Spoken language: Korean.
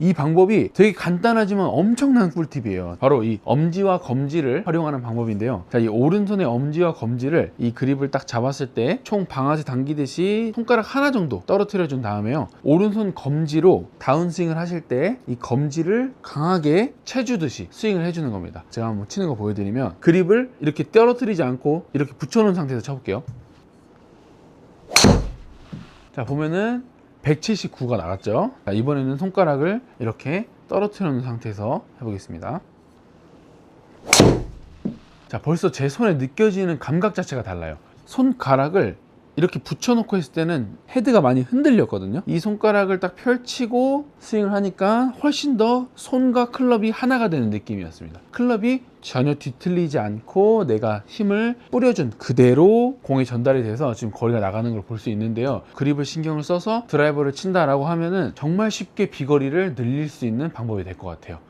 이 방법이 되게 간단하지만 엄청난 꿀팁이에요. 바로 이 엄지와 검지를 활용하는 방법인데요. 자, 이 오른손의 엄지와 검지를 이 그립을 딱 잡았을 때 총 방아쇠 당기듯이 손가락 하나 정도 떨어뜨려 준 다음에요. 오른손 검지로 다운스윙을 하실 때 이 검지를 강하게 채주듯이 스윙을 해주는 겁니다. 제가 한번 치는 거 보여드리면 그립을 이렇게 떨어뜨리지 않고 이렇게 붙여놓은 상태에서 쳐볼게요. 자 보면은 179가 나갔죠. 자, 이번에는 손가락을 이렇게 떨어뜨려 놓은 상태에서 해보겠습니다. 자 벌써 제 손에 느껴지는 감각 자체가 달라요. 손가락을 이렇게 붙여놓고 했을 때는 헤드가 많이 흔들렸거든요. 이 손가락을 딱 펼치고 스윙을 하니까 훨씬 더 손과 클럽이 하나가 되는 느낌이었습니다. 클럽이 전혀 뒤틀리지 않고 내가 힘을 뿌려준 그대로 공에 전달이 돼서 지금 거리가 나가는 걸 볼 수 있는데요. 그립을 신경을 써서 드라이버를 친다라고 하면은 정말 쉽게 비거리를 늘릴 수 있는 방법이 될 것 같아요